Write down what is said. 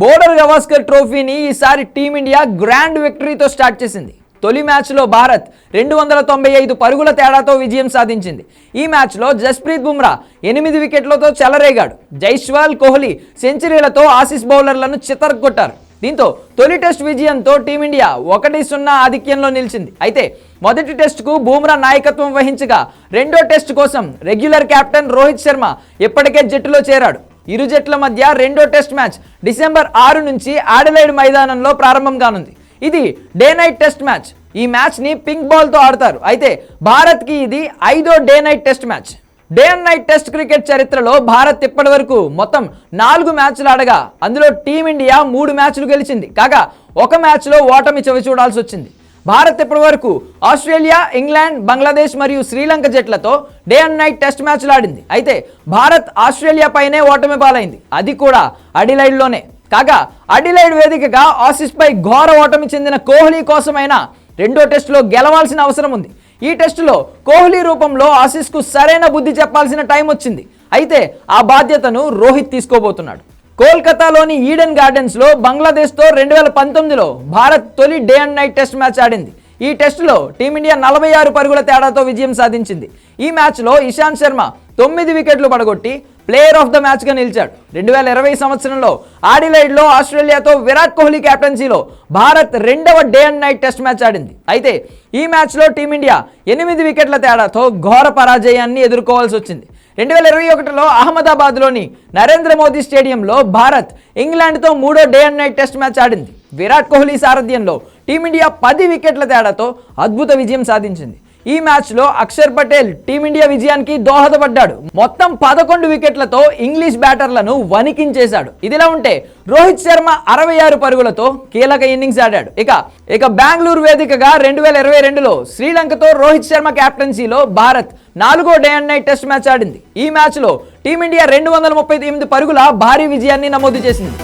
Border Gavaskar ట్రోఫీని ఈసారి team India grand విక్టరీతో start చేసింది. తొలి మ్యాచ్లో భారత్ రెండు వందల తొంభై ఐదు పరుగుల తేడాతో విజయం సాధించింది. ఈ మ్యాచ్లో జస్ప్రీత్ బుమ్రా ఎనిమిది వికెట్లతో చెలరేగాడు. జైస్వాల్ కోహ్లీ సెంచరీలతో ఆసీస్ బౌలర్లను చితరగొట్టారు. దీంతో తొలి టెస్ట్ విజయంతో టీమిండియా ఒకటి సున్నా ఆధిక్యంలో నిలిచింది. అయితే మొదటి టెస్టుకు బూమ్రా నాయకత్వం వహించగా రెండో టెస్ట్ కోసం రెగ్యులర్ కెప్టెన్ రోహిత్ శర్మ ఇప్పటికే జట్టులో చేరాడు. ఇరు జట్ల మధ్య రెండో టెస్ట్ మ్యాచ్ డిసెంబర్ ఆరు నుంచి ఆడలైడ్ మైదానంలో ప్రారంభం కానుంది. ఇది డే నైట్ టెస్ట్ మ్యాచ్. ఈ మ్యాచ్ని పింక్ బాల్తో ఆడతారు. అయితే భారత్కి ఇది ఐదో day night test match. Day and night test cricket చరిత్రలో భారత్ ఇప్పటి వరకు మొత్తం నాలుగు మ్యాచ్లు ఆడగా అందులో టీమిండియా మూడు మ్యాచ్లు గెలిచింది. కాగా ఒక మ్యాచ్లో ఓటమి చవి చూడాల్సి వచ్చింది. భారత్ ఇప్పటి వరకు ఆస్ట్రేలియా ఇంగ్లాండ్ బంగ్లాదేశ్ మరియు శ్రీలంక జట్లతో డే అండ్ నైట్ టెస్ట్ మ్యాచ్లు ఆడింది. అయితే భారత్ ఆస్ట్రేలియా పైనే ఓటమి పాలైంది. అది కూడా అడిలైడ్లోనే. కాగా అడిలైడ్ వేదికగా ఆసీస్పై ఘోర ఓటమి చెందిన కోహ్లీ కోసమైనా రెండో టెస్టులో గెలవాల్సిన అవసరం ఉంది. ఈ టెస్టులో కోహ్లీ రూపంలో ఆసీస్కు సరైన బుద్ధి చెప్పాల్సిన టైం వచ్చింది. అయితే ఆ బాధ్యతను రోహిత్ తీసుకోబోతున్నాడు. కోల్కతాలోని ఈడెన్ గార్డెన్స్లో బంగ్లాదేశ్తో రెండు వేల పంతొమ్మిదిలో భారత్ తొలి day and night test match ఆడింది. ఈ టెస్టులో టీమిండియా నలభై ఆరు పరుగుల తేడాతో విజయం సాధించింది. ఈ మ్యాచ్లో ఇషాంత్ శర్మ తొమ్మిది వికెట్లు పడగొట్టి ప్లేయర్ ఆఫ్ ద మ్యాచ్గా నిలిచాడు. రెండు వేల ఇరవై సంవత్సరంలో ఆడిలైడ్లో ఆస్ట్రేలియాతో విరాట్ కోహ్లీ కెప్టెన్సీలో భారత్ రెండవ day and night test match ఆడింది. అయితే ఈ మ్యాచ్లో టీమిండియా ఎనిమిది వికెట్ల తేడాతో ఘోర పరాజయాన్ని ఎదుర్కోవాల్సి వచ్చింది. రెండు వేల ఇరవై ఒకటిలో అహ్మదాబాద్లోని నరేంద్ర మోదీ స్టేడియంలో భారత్ ఇంగ్లాండ్తో మూడో day and night test match ఆడింది. విరాట్ కోహ్లీ సారథ్యంలో టీమిండియా పది వికెట్ల తేడాతో అద్భుత విజయం సాధించింది. ఈ మ్యాచ్లో అక్షర్ పటేల్ టీమిండియా విజయానికి దోహదపడ్డాడు. మొత్తం పదకొండు వికెట్లతో ఇంగ్లీష్ బ్యాటర్లను వణికించేశాడు. ఇదిలా ఉంటే రోహిత్ శర్మ అరవై ఆరు పరుగులతో కీలక ఇన్నింగ్స్ ఆడాడు. ఇక ఇక బెంగళూరు వేదికగా రెండు వేల ఇరవై రెండులో శ్రీలంకతో రోహిత్ శర్మ కెప్టెన్సీలో భారత్ నాలుగో day and night test match ఆడింది. ఈ మ్యాచ్లో టీమిండియా రెండు వందల ముప్పై ఎనిమిది పరుగుల భారీ విజయాన్ని నమోదు చేసింది.